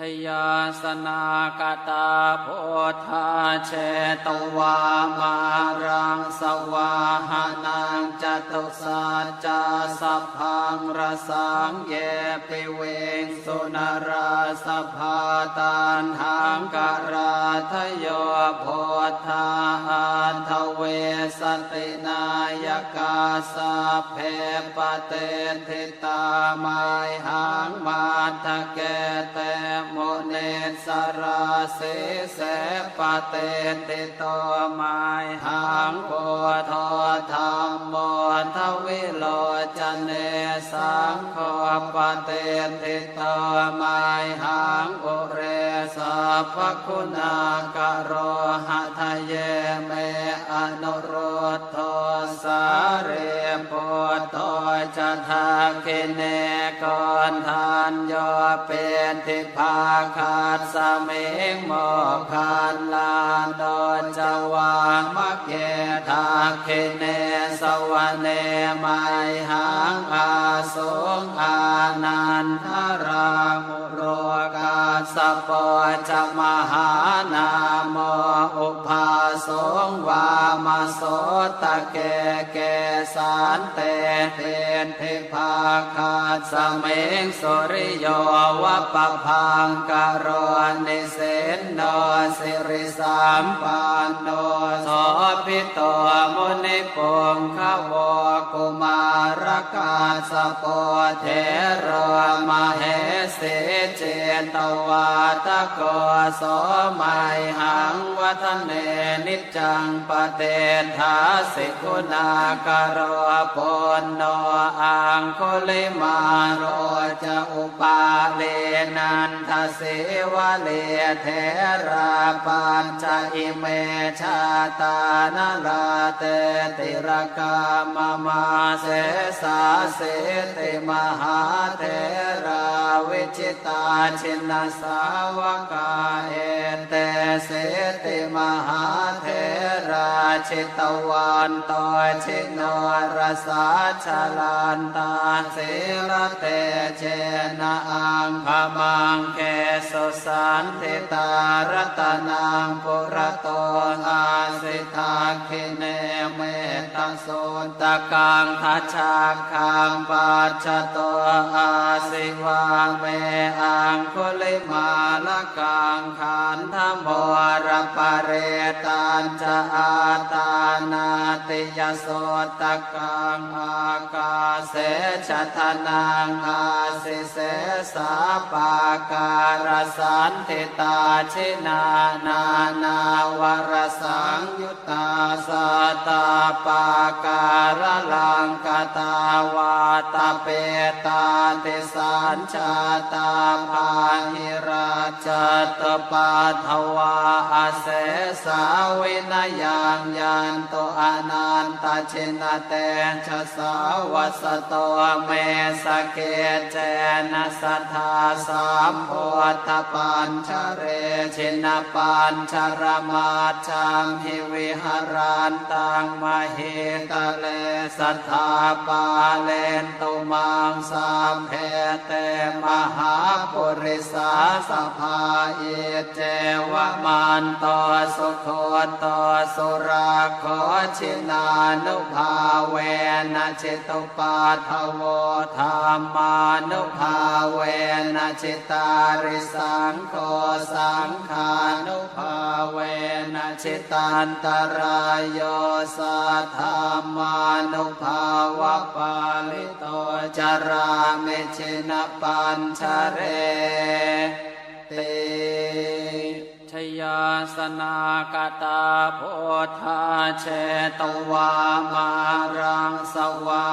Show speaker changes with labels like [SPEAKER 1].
[SPEAKER 1] ชยาสนากตาโพธาเชตวามารังสวาหานังจตุสัจจะสัพพังรสังเยปิเวงสุนราสภาตันหังกราทโยโพธาอันทเวสตินายกาสาเพปเตทิตามไมหังมาทะเกเตมเนสราเสเสปเตติโตไมหังโพธธรรมโมทวิโลจเนสังโฆปเตติโตไมหังอุเรสัพคุณากโรหะทะเยเมอนุโรธโท เรปุตโตจะทาคิเนกอนทานโยเป็นทิพาคาดสมิงโมคันลานโดนจวามะเกทาคิเนสวเนไมหังอาสงอานันทรามุ สะปอจะมหานามโมอุภาสงวามาโสตะเกเกสานเตเตนเทพาคาสเมงสุริโยวะปะพังกโรนิเส นโนสิริสามปานโนโสพิโตมุนิปุงขวกุมารกาสปเทโรมเหสิเจตวาตะโกโสมัย หังวัฒเนนิจจังปะเตทาสิกุณากโรปุณโนอังคุลิมาโรจะอุปาเลนันทเสวะเลเทราปัญจอิเมชาตานาลาเตติรกามมาเสสาเสติมหาเทร จิตาชินสาวกาเอเตเสติมหาเทราชิตวันตชิโนรสาชลันตาเสรเตเจนะอังพมังเกสุสันติตารตนังปุระโตอาสิทาคิเนเมตโสตะกังทัชาคังปัจจโตอาสิวาเมอังคุลิมาละกังขันธโมรปะเรตันจะอาตานาติยโสตกังอา เสชะทนังอาสิเสสาปาการสันติตาชินานานาวรสังยุตตาสตาปาการลังกตาวาตาเปตาติสัญชาตาภาหิราชตปาทวาอาเสสาวินยังยันโตอนันตชินเตชะสาวสโตเมสเกเจนะสัทธาสามโพธปัญชเรชินปัญชรมาจังหิวิหารันตังมเหตเลสัทธาปาเลนตุมังสามเพเตมหาปุริสาสภาเอเจวะมันโตสุโคโตสุราโคชินานุภาเวนะจิตุปาทโวธรรมานุภาเวนะจิตาริสังโฆสังขานุภาเวนะจิตันตรายโยสัทธามานุภาวะปาลิโตจารามิชินปัญชเรเตชยาสนากตาโพธาเชตวามารังสวา